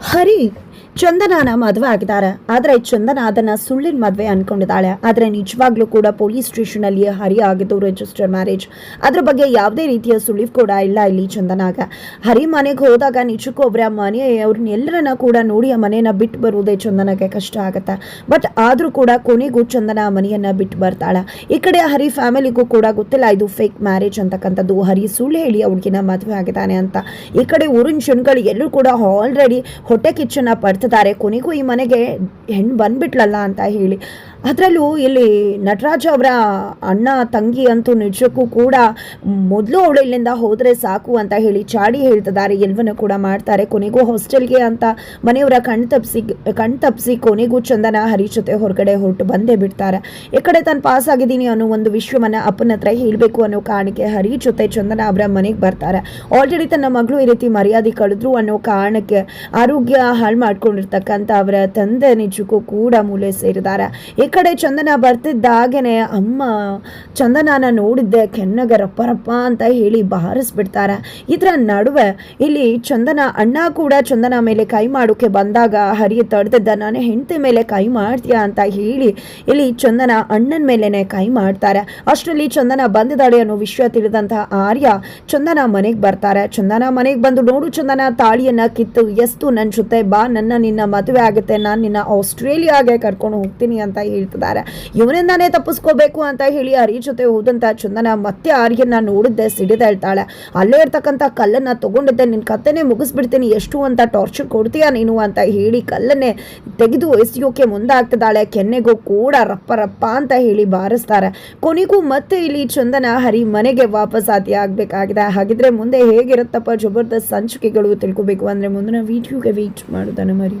ಹರಿ ಚಂದನಾನ ಮದುವೆ ಆಗಿದ್ದಾರೆ. ಆದ್ರೆ ಚಂದನ ಅದನ್ನ ಸುಳ್ಳಿನ ಮದುವೆ ಅನ್ಕೊಂಡಿದ್ದಾಳೆ. ಆದ್ರೆ ನಿಜವಾಗ್ಲೂ ಕೂಡ ಪೊಲೀಸ್ ಸ್ಟೇಷನ್ ಅಲ್ಲಿ ಹರಿ ಆಗಿದ್ದು ರಿಜಿಸ್ಟರ್ ಮ್ಯಾರೇಜ್ ಅದ್ರ ಬಗ್ಗೆ ಯಾವುದೇ ರೀತಿಯ ಸುಳಿವು ಕೂಡ ಇಲ್ಲ ಇಲ್ಲಿ ಚಂದನಾಗ. ಹರಿ ಮನೆಗೆ ಹೋದಾಗ ನಿಜಕ್ಕೂ ಒಬ್ಬರ ಮನೆ ಅವ್ರನ್ನೆಲ್ಲರನ್ನ ಕೂಡ ನೋಡಿ ಆ ಮನೆಯನ್ನ ಬಿಟ್ಟು ಬರುವುದೇ ಚಂದನಕ್ಕೆ ಕಷ್ಟ ಆಗುತ್ತೆ. ಬಟ್ ಆದ್ರೂ ಕೂಡ ಕೊನೆಗೂ ಚಂದನ ಆ ಮನೆಯನ್ನ ಬಿಟ್ಟು ಬರ್ತಾಳೆ. ಈ ಕಡೆ ಹರಿ ಫ್ಯಾಮಿಲಿಗೂ ಕೂಡ ಗೊತ್ತಿಲ್ಲ ಇದು ಫೇಕ್ ಮ್ಯಾರೇಜ್ ಅಂತಕ್ಕಂಥದ್ದು. ಹರಿ ಸುಳ್ಳು ಹೇಳಿ ಅವ್ಳಿಗಿನ ಮದುವೆ ಆಗಿದ್ದಾನೆ ಅಂತ. ಈ ಕಡೆ ಊರಿನ ಜನಗಳು ಎಲ್ಲರೂ ಕೂಡ ಆಲ್ರೆಡಿ ಹೊಟ್ಟೆ ಕಿಚ್ಚನ್ನ ಪಡ್ತಿದ್ದಾರೆ ಕೊನೆಗೂ ಈ ಮನೆಗೆ ಹೆಣ್ಣು ಬಂದ್ಬಿಟ್ಲಲ್ಲ ಅಂತ ಹೇಳಿ. ಅದರಲ್ಲೂ ಇಲ್ಲಿ ನಟರಾಜ್ ಅವರ ಅಣ್ಣ, ತಂಗಿ ಅಂತೂ ನಿಜಕ್ಕೂ ಕೂಡ ಮೊದಲು ಅವಳು ಇಲ್ಲಿಂದ ಹೋದರೆ ಸಾಕು ಅಂತ ಹೇಳಿ ಚಾಡಿ ಹೇಳ್ತಿದ್ದಾರೆ. ಎಲ್ಲವನ್ನೂ ಕೂಡ ಮಾಡ್ತಾರೆ. ಕೊನೆಗೂ ಹಾಸ್ಟೆಲ್ಗೆ ಅಂತ ಮನೆಯವರ ಕಣ್ ತಪ್ಪಿಸಿ ಕಣ್ ತಪ್ಪಿಸಿ ಕೊನೆಗೂ ಚಂದನ ಹರಿ ಜೊತೆ ಹೊರಗಡೆ ಹೊರಟು ಬಂದೇ ಬಿಡ್ತಾರೆ. ಈ ಕಡೆ ತಾನು ಪಾಸ್ ಆಗಿದ್ದೀನಿ ಅನ್ನೋ ಒಂದು ವಿಶ್ವವನ್ನು ಅಪ್ಪನ ಹತ್ರ ಹೇಳಬೇಕು ಅನ್ನೋ ಕಾರಣಕ್ಕೆ ಹರಿ ಜೊತೆ ಚಂದನ ಅವರ ಮನೆಗೆ ಬರ್ತಾರೆ. ಆಲ್ರೆಡಿ ತನ್ನ ಮಗಳು ಈ ರೀತಿ ಮರ್ಯಾದೆ ಕಳೆದ್ರು ಅನ್ನೋ ಕಾರಣಕ್ಕೆ ಆರೋಗ್ಯ ಹಾಳು ಮಾಡ್ಕೊಂಡಿರ್ತಕ್ಕಂಥ ಅವರ ತಂದೆ ನಿಜಕ್ಕೂ ಕೂಡ ಮೂಲೆ ಸೇರಿದ್ದಾರೆ. ಈ ಕಡೆ ಚಂದನ ಬರ್ತಿದ್ದಾಗೇನೆ ಅಮ್ಮ ಚಂದನನ ನೋಡಿದ್ದೆ ಕೆನ್ನಗ ರಪ್ಪ ರಪ್ಪ ಅಂತ ಹೇಳಿ ಬಾರಿಸ್ಬಿಡ್ತಾರೆ ಇದರ ನಡುವೆ ಇಲ್ಲಿ ಚಂದನ ಅಣ್ಣ ಕೂಡ ಚಂದನ ಮೇಲೆ ಕೈ ಮಾಡೋಕೆ ಬಂದಾಗ ಹರಿ ತಡೆದಿದ್ದ, ನಾನು ಹೆಂಡತಿ ಮೇಲೆ ಕೈ ಮಾಡ್ತೀಯಾ? ಅಂತ ಹೇಳಿ ಇಲ್ಲಿ ಚಂದನ ಅಣ್ಣನ ಮೇಲೆನೆ ಕೈ ಮಾಡ್ತಾರೆ. ಅಷ್ಟರಲ್ಲಿ ಚಂದನ ಬಂದಿದ್ದಾಳೆ ಅನ್ನೋ ವಿಷಯ ತಿಳಿದಂತಹ ಆರ್ಯ ಚಂದನ ಮನೆಗೆ ಬರ್ತಾರೆ. ಚಂದನ ಮನೆಗೆ ಬಂದು ನೋಡು ಚಂದನ ತಾಳಿಯನ್ನ ಕಿತ್ತು, ಎಸ್ತು ನನ್ನ ಜೊತೆ ಬಾ, ನನ್ನ ನಿನ್ನ ಮದುವೆ ಆಗುತ್ತೆ, ನಾನು ನಿನ್ನ ಆಸ್ಟ್ರೇಲಿಯಾಗೆ ಕರ್ಕೊಂಡು ಹೋಗ್ತೀನಿ ಅಂತ ಹೇಳ್ತಿದ್ದಾರೆ. ಇವನಿಂದಾನೇ ತಪ್ಪಿಸ್ಕೋಬೇಕು ಅಂತ ಹೇಳಿ ಹರಿ ಜೊತೆ ಹೋದಂಥ ಚಂದನ ಮತ್ತೆ ಆರ್ಯನ ನೋಡಿದ್ದೆ ಸಿಡಿದೇಳ್ತಾಳೆ ಅಲ್ಲೇ ಇರ್ತಕ್ಕಂಥ ಕಲ್ಲನ್ನ ತಗೊಂಡಿದ್ದೆ ನಿನ್ನ ಕತ್ತೆನೇ ಮುಗಿಸ್ಬಿಡ್ತೀನಿ, ಎಷ್ಟು ಅಂತ ಟಾರ್ಚರ್ ಕೊಡ್ತೀಯಾ ನೀನು ಅಂತ ಹೇಳಿ ಕಲ್ಲನ್ನೇ ತೆಗೆದು ಎಸೆಯೋಕೆ ಮುಂದಾಗ್ತಿದ್ದಾಳೆ. ಕೆನ್ನೆಗೂ ಕೂಡ ರಪ್ಪ ರಪ್ಪ ಅಂತ ಹೇಳಿ ಬಾರಿಸ್ತಾರೆ. ಕೊನೆಗೂ ಮತ್ತೆ ಇಲ್ಲಿ ಚಂದನ ಹರಿ ಮನೆಗೆ ವಾಪಸ್ ಆತಿ ಆಗ್ಬೇಕಾಗಿದೆ. ಹಾಗಿದ್ರೆ ಮುಂದೆ ಹೇಗಿರುತ್ತಪ್ಪ ಜಬರ್ದಸ್ತ್ ಸಂಚಿಕೆಗಳು ತಿಳ್ಕೊಬೇಕು ಅಂದ್ರೆ ಮುಂದಿನ ವೀಡಿಯೋಗೆ ವೀಟ್ ಮಾಡೋದನ್ನು ಮರಿ.